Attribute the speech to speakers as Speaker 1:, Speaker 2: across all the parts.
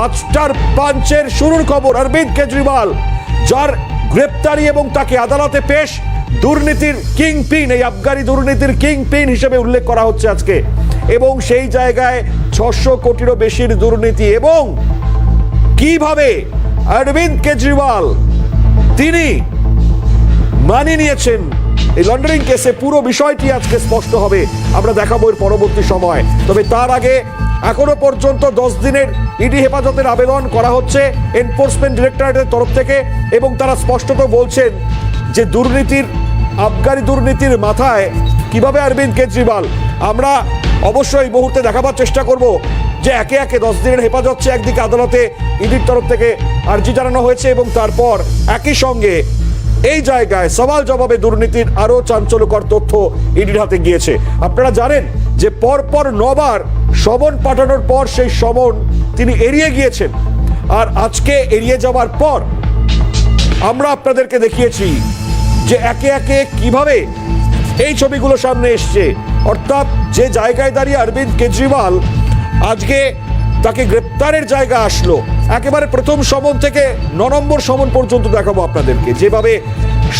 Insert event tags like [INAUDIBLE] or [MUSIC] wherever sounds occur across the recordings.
Speaker 1: পাঁচটার পাঞ্চের শুরুর খবর, অরবিন্দ কেজরিওয়াল, যার গ্রেপ্তারি এবং তাকে আদালতে পেশ দুর্নীতির কিং পিন এই আবগারি দুর্নীতির কিং পিন হিসেবে উল্লেখ করা হচ্ছে আজকে। এবং সেই জায়গায় ছশো কোটিরও বেশির দুর্নীতি এবং কীভাবে অরবিন্দ কেজরিওয়াল তিনি মানিয়ে নিয়েছেন এই লন্ডারিং কেসে, পুরো বিষয়টি আজকে স্পষ্ট হবে। আমরা দেখাবো এর পরবর্তী সময়। তবে তার আগে এখনও পর্যন্ত দশ দিনের ইডি হেফাজতের আবেদন করা হচ্ছে এনফোর্সমেন্ট ডিরেক্টরেটের তরফ থেকে এবং তারা স্পষ্টত বলছেন যে দুর্নীতির, আবগারি দুর্নীতির মাথায় কীভাবে অরবিন্দ কেজরিওয়াল? আমরা অবশ্যই মুহূর্তে দেখাবার চেষ্টা করব যে একে একে দশ দিনের হেফাজত হচ্ছে একদিকে আদালতে ইডির তরফ থেকে আর্জি জানানো হয়েছে এবং তারপর একই সঙ্গে এই জায়গায় সওয়াল জবাবে দুর্নীতির আরও চাঞ্চল্যকর তথ্য ইডির হাতে গিয়েছে। আপনারা জানেন যে পরপর নবার সমন পাঠানোর পর সেই সমন তিনি এড়িয়ে গিয়েছেন। আর আজকে এড়িয়ে যাওয়ার পর আমরা আপনাদেরকে দেখিয়েছি যে একে একে কীভাবে এই ছবিগুলো সামনে এসছে। অর্থাৎ যে জায়গায় দাঁড়িয়ে অরবিন্দ কেজরিওয়াল আজকে তাকে গ্রেপ্তারের জায়গা আসলো, একেবারে প্রথম সমন থেকে ন নম্বর সমন পর্যন্ত দেখাবো আপনাদেরকে। যেভাবে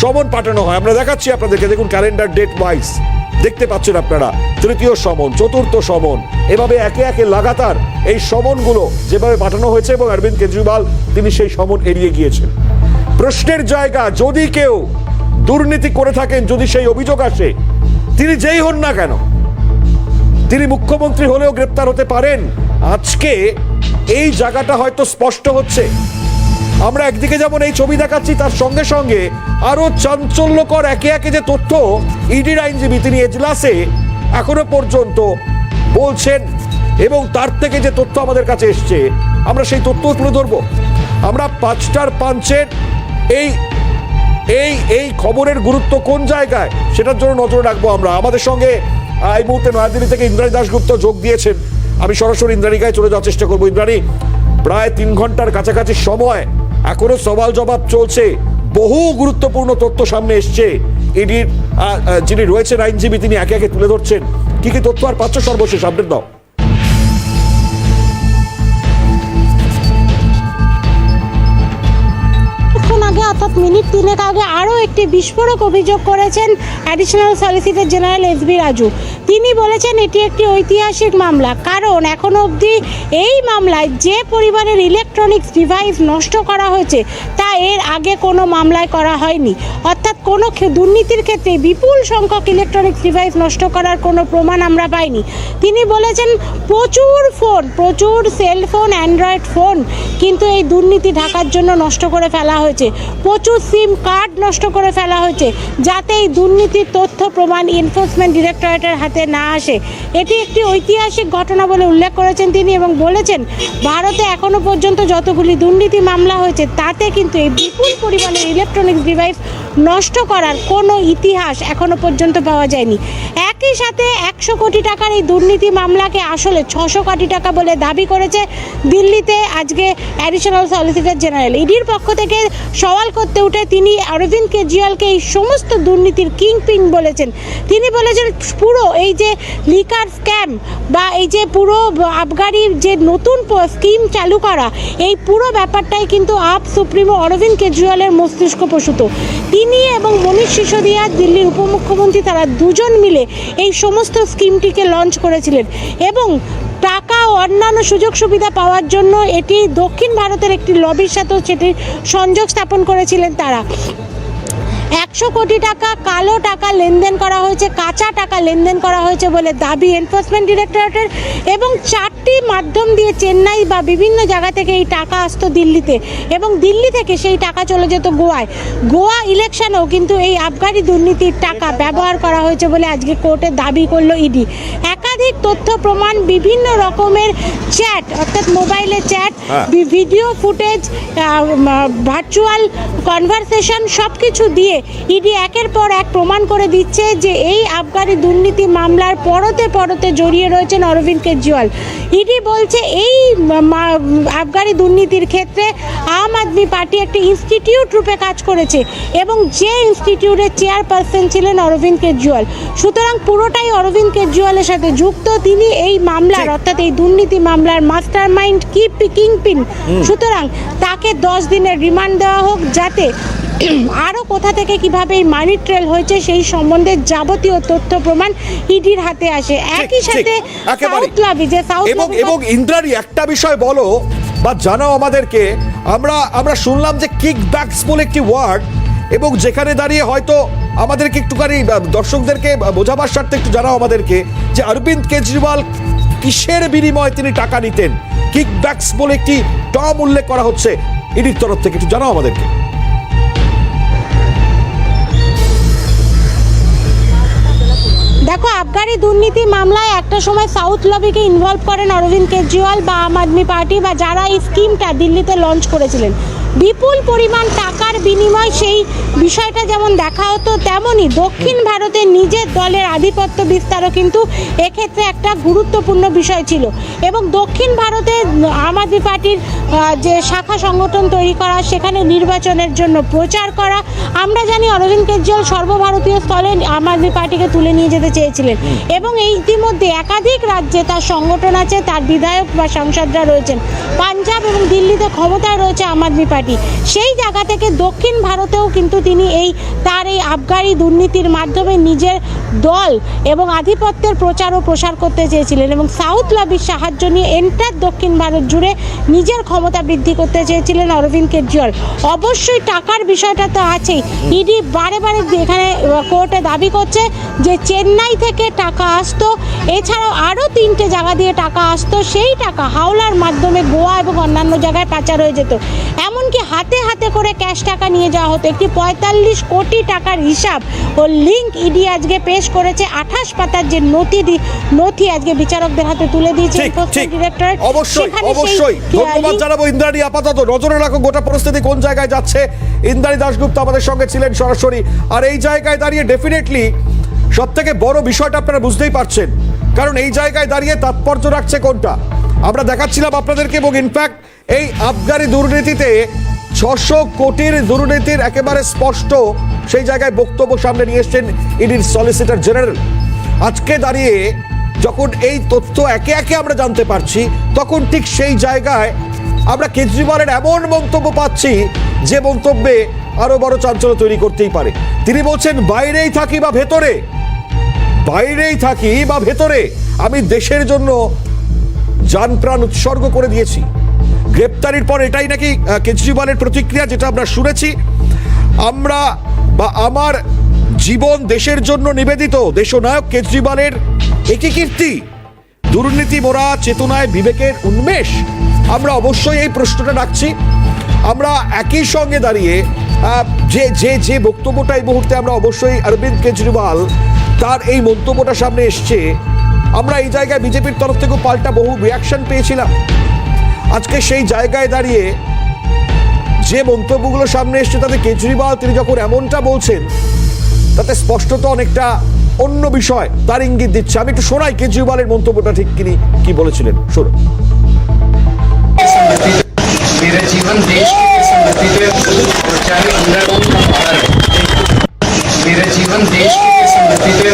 Speaker 1: সমন পাঠানো হয়, আমরা দেখাচ্ছি আপনাদেরকে। দেখুন ক্যালেন্ডার ডেট ওয়াইজ দেখতে পাচ্ছেন আপনারা, তৃতীয় সমন, চতুর্থ সমন, এভাবে একে একে লাগাতার এই সমনগুলো যেভাবে পাঠানো হয়েছে এবং অরবিন্দ কেজরিওয়াল, তিনি সেই সমন এড়িয়ে গিয়েছেন। প্রশ্নের জায়গা, যদি কেউ দুর্নীতি করে থাকেন, যদি সেই অভিযোগ আসে, তিনি যেই হন না কেন, তিনি মুখ্যমন্ত্রী হলেও গ্রেপ্তার হতে পারেন, আজকে এই জায়গাটা হয়তো স্পষ্ট হচ্ছে। আমরা একদিকে যেমন এই ছবি দেখাচ্ছি, তার সঙ্গে সঙ্গে আরও চাঞ্চল্যকর একে একে যে তথ্য ইডির আইনজীবী তিনি এজলাসে এখনও পর্যন্ত বলছেন এবং তার থেকে যে তথ্য আমাদের কাছে এসছে, আমরা সেই তথ্য তুলে ধরবো। আমরা পাঁচটার পাঞ্চের এই এই এই খবরের গুরুত্ব কোন জায়গায়, সেটার জন্য নজর রাখব আমরা। আমাদের সঙ্গে এই মুহূর্তে নয়াদিল্লি থেকে ইন্দ্রাণী দাশগুপ্ত যোগ দিয়েছেন। আমি সরাসরি ইন্দ্রাণী গায়ে চলে যাওয়ার চেষ্টা করব। ইন্দ্রাণী, প্রায় তিন ঘণ্টার কাছাকাছি সময় এখনও সওয়াল জবাব চলছে। বহু গুরুত্বপূর্ণ তথ্য সামনে এসছে। ইডির যিনি রয়েছেন আইনজীবী, তিনি একে একে তুলে ধরছেন। কি কি তথ্য আর পাচ্ছ সর্বশেষ আপডেট দাও।
Speaker 2: অর্থাৎ মিনিট তিনেক আগে আরও একটি বিস্ফোরক অভিযোগ করেছেন additional solicitor general S B Raju. তিনি বলেছেন, এটি একটি ঐতিহাসিক মামলা। কারণ এখনও অবধি এই মামলায় যে পরিবারের ইলেকট্রনিক্স ডিভাইস নষ্ট করা হয়েছে, তা এর আগে কোনো মামলায় করা হয়নি। অর্থাৎ কোনো দুর্নীতির ক্ষেত্রে বিপুল সংখ্যক ইলেকট্রনিক্স ডিভাইস নষ্ট করার কোনো প্রমাণ আমরা পাইনি। তিনি বলেছেন, প্রচুর ফোন, প্রচুর সেলফোন অ্যান্ড্রয়েড ফোন কিন্তু এই দুর্নীতি ঢাকার জন্য নষ্ট করে ফেলা হয়েছে। প্রচুর সিম কার্ড নষ্ট করে ফেলা হয়েছে যাতে এই দুর্নীতির তথ্য প্রমাণ এনফোর্সমেন্ট ডিরেক্টরেটের হাতে না আসে। এটি একটি ঐতিহাসিক ঘটনা বলে উল্লেখ করেছেন তিনি এবং বলেছেন, ভারতে এখনও পর্যন্ত যতগুলি দুর্নীতি মামলা হয়েছে, তাতে কিন্তু এই বিপুল পরিমাণের ইলেকট্রনিক্স ডিভাইস নষ্ট করার কোনো ইতিহাস এখনও পর্যন্ত পাওয়া যায়নি। একই সাথে একশো কোটি টাকার এই দুর্নীতি মামলাকে আসলে ছশো কোটি টাকা বলে দাবি করেছে দিল্লিতে আজকে অ্যাডিশনাল সলিসিটর জেনারেল ইডির পক্ষ থেকে সওয়াল করতে উঠে তিনি অরবিন্দ কেজরিওয়ালকে এই সমস্ত দুর্নীতির কিং পিন বলেছেন। তিনি বলেছেন পুরো এই যে লিকার স্ক্যাম বা এই যে পুরো আবগারির যে নতুন স্কিম চালু করা, এই পুরো ব্যাপারটাই কিন্তু আপ সুপ্রিমো অরবিন্দ কেজরিওয়ালের মস্তিষ্ক প্রসূত। তিনি এবং মনীষ সিসোদিয়া, দিল্লির উপমুখ্যমন্ত্রী, তারা দুজন মিলে এই সমস্ত স্কিমটিকে লঞ্চ করেছিলেন। এবং টাকা ও অন্যান্য সুযোগ সুবিধা পাওয়ার জন্য এটি দক্ষিণ ভারতের একটি লবির সাথেও সেটি সংযোগ স্থাপন করেছিলেন তারা। একশো কোটি টাকা কালো টাকা লেনদেন করা হয়েছে, কাঁচা টাকা লেনদেন করা হয়েছে বলে দাবি এনফোর্সমেন্ট ডিরেক্টরেটের এবং চারটি মাধ্যম দিয়ে চেন্নাই বা বিভিন্ন জায়গা থেকে এই টাকা আসতো দিল্লিতে এবং দিল্লি থেকে সেই টাকা চলে যেত গোয়ায়। গোয়া ইলেকশনেও কিন্তু এই আবগারি দুর্নীতির টাকা ব্যবহার করা হয়েছে বলে আজকে কোর্টে দাবি করল ইডি। একাধিক তথ্য প্রমাণ বিভিন্ন রকমের চ্যাট অর্থাৎ মোবাইলে চ্যাট
Speaker 1: হ্যাঁ।
Speaker 2: ভিডিও ফুটেজ ভার্চুয়াল কনভারসেশন সব কিছু দিয়ে ইডি একের পর এক প্রমাণ করে দিচ্ছে যে এই আবগারি দুর্নীতি মামলার পরতে পরতে জড়িয়ে রয়েছেন অরবিন্দ কেজরিওয়াল। ইডি বলছে এই আবগারি দুর্নীতির ক্ষেত্রে আম আদমি পার্টি একটি ইনস্টিটিউট রূপে কাজ করেছে এবং যে ইনস্টিটিউটের চেয়ারপারসন ছিলেন অরবিন্দ কেজরিওয়াল। সুতরাং পুরোটাই অরবিন্দ কেজরিওয়ালের সাথে যুক্ত। তিনি এই মামলার অর্থাৎ এই দুর্নীতি মামলার মাস্টার মাইন্ড কি কিংপিন? সুতরাং তাকে দশ দিনের রিমান্ড দেওয়া হোক যাতে [CLEARS THROAT] আরও কোথা থেকে কীভাবে এই মানি ট্রেল হয়েছে সেই সম্বন্ধে যাবতীয় তথ্য প্রমাণ ইডির হাতে আসে। একই সাথে সাউথ লবি যে সাউথ
Speaker 1: এবং এবং ইন্দ্রাণী একটা বিষয় বলো বা জানাও আমাদেরকে আমরা আমরা শুনলাম যে কিক ব্যাকস বলে একটি ওয়ার্ড এবং যেখানে দাঁড়িয়ে হয়তো আমাদেরকে একটুখানি দর্শকদেরকে বোঝাবার স্বার্থে একটু জানাও আমাদেরকে যে অরবিন্দ কেজরিওয়াল কিসের বিনিময়ে তিনি টাকা নিতেন? কিকব্যাক্স বলে একটি টম উল্লেখ করা হচ্ছে। ইডির তরফ থেকে একটু জানাও আমাদেরকে।
Speaker 2: দেখো, আবগারি দুর্নীতি মামলায় একটা সময় সাউথ লবিকে ইনভলভ করেন অরবিন্দ কেজরিওয়াল বা আম আদমি পার্টি বা যারা এই স্কিমটা দিল্লিতে লঞ্চ করেছিলেন। বিপুল পরিমাণ টাকার বিনিময় সেই বিষয়টা যেমন দেখা হতো, তেমনই দক্ষিণ ভারতে নিজের দলের আধিপত্য বিস্তারও কিন্তু এক্ষেত্রে একটা গুরুত্বপূর্ণ বিষয় ছিল। এবং দক্ষিণ ভারতে আম আদমি পার্টির যে শাখা সংগঠন তৈরি করা, সেখানে নির্বাচনের জন্য প্রচার করা। আমরা জানি অরবিন্দ কেজরিওয়াল সর্বভারতীয় স্থলে আম আদমি পার্টিকে তুলে নিয়ে যেতে চেয়েছিলেন। এবং এই ইতিমধ্যে একাধিক রাজ্যে তার সংগঠন আছে তার বিধায়ক বা সাংসদরা রয়েছেন। পাঞ্জাব এবং দিল্লিতে ক্ষমতায় রয়েছে আম আদমি পার্টি। সেই জায়গা থেকে দক্ষিণ ভারতেও কিন্তু তিনি এই তার এই আবগারি দুর্নীতির মাধ্যমে নিজের দল এবং আধিপত্যের প্রচার ও প্রসার করতে চেয়েছিলেন এবং সাউথ লবির সাহায্য নিয়ে এন্টার দক্ষিণ ভারত জুড়ে নিজের ক্ষমতা বৃদ্ধি করতে চেয়েছিলেন অরবিন্দ কেজরিওয়াল। অবশ্যই টাকার বিষয়টা তো আছেই। ইডি বারে বারে এখানে কোর্টে দাবি করছে যে চেন্নাই থেকে টাকা আসতো। এছাড়াও আরও তিনটে জায়গা দিয়ে টাকা আসতো। সেই টাকা হাওলার মাধ্যমে গোয়া এবং অন্যান্য জায়গায় পাচার হয়ে যেত। এমনকি হাতে হাতে করে ক্যাশ টাকা নিয়ে যাওয়া হতো। একটি পঁয়তাল্লিশ কোটি টাকার হিসাব ও লিঙ্ক ইডি আজকে পেশ করেছে। আঠাশ পাতার যে নথি নথি আজকে বিচারকদের হাতে তুলে দিয়েছে
Speaker 1: ঠিক ঠিক।
Speaker 2: ডিরেক্টর
Speaker 1: অবশ্যই অবশ্যই। ধন্যবাদ জানাব ইন্দ্রাণী আপাতত নজরে রাখো গোটা পরিস্থিতি কোন জায়গায় যাচ্ছে। ইন্দ্রাণী দাশগুপ্ত আমাদের সঙ্গে ছিলেন সরাসরি। আর এই জায়গায় দাঁড়িয়ে ডেফিনেটলি সব থেকে বড় বিষয়টা আপনারা বুঝতেই পারছেন। কারণ এই জায়গায় দাঁড়িয়ে তাৎপর্য রাখছে কোনটা? আমরা দেখাচ্ছিলাম আপনাদেরকে এবং ইনফ্যাক্ট এই আবগারি দুর্নীতিতে ছশো কোটির দুর্নীতির একেবারে স্পষ্ট সেই জায়গায় বক্তব্য সামনে নিয়ে এসছেন ইডির সলিসিটর জেনারেল আজকে দাঁড়িয়ে যখন এই তথ্য একে একে আমরা জানতে পারছি, তখন ঠিক সেই জায়গায় আমরা কেজরিওয়ালের এমন মন্তব্য পাচ্ছি যে মন্তব্যে আরও বড় চাঞ্চল্য তৈরি করতেই পারে। তিনি বলছেন, বাইরেই থাকি বা ভেতরে। বাইরেই থাকি বা ভেতরে, আমি দেশের জন্য যান প্রাণ উৎসর্গ করে দিয়েছি। গ্রেপ্তারির পর এটাই নাকি কেজরিওয়ালের প্রতিক্রিয়া যেটা আমরা শুনেছি। আমরা বা আমার জীবন দেশের জন্য নিবেদিত দেশনায়ক কেজরিওয়ালের একই কীর্তি। দুর্নীতি, মোরা, চেতনায়, বিবেকের উন্মেষ। আমরা অবশ্যই এই প্রশ্নটা রাখছি। আমরা একই সঙ্গে দাঁড়িয়ে যে যে যে বক্তব্যটা এই মুহূর্তে আমরা অবশ্যই অরবিন্দ কেজরিওয়াল তার এই মন্তব্যটা সামনে এসছে। আমরা এই জায়গায় বিজেপির তরফ থেকেও পাল্টা বহু রিয়াকশন পেয়েছিলাম। আজকে সেই জায়গায় দাঁড়িয়ে যে মন্তব্যগুলো সামনে এসছে, তাতে কেজরিওয়াল তিনি যখন এমনটা বলছেন, তাতে স্পষ্টত অনেকটা অন্য বিষয় তার ইঙ্গিত দিচ্ছে। আমি একটু শোনাই কেজরিওয়ালের মন্তব্যটা, ঠিক তিনি কি বলেছিলেন? শোনো জীবন দেশ नदी पे पहुँचाए अंधाधुन का पहाड़
Speaker 3: मेरा जीवन देश की समृद्धि पे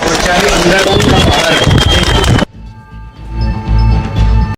Speaker 3: पहुँचाए अंधाधुन का पहाड़ है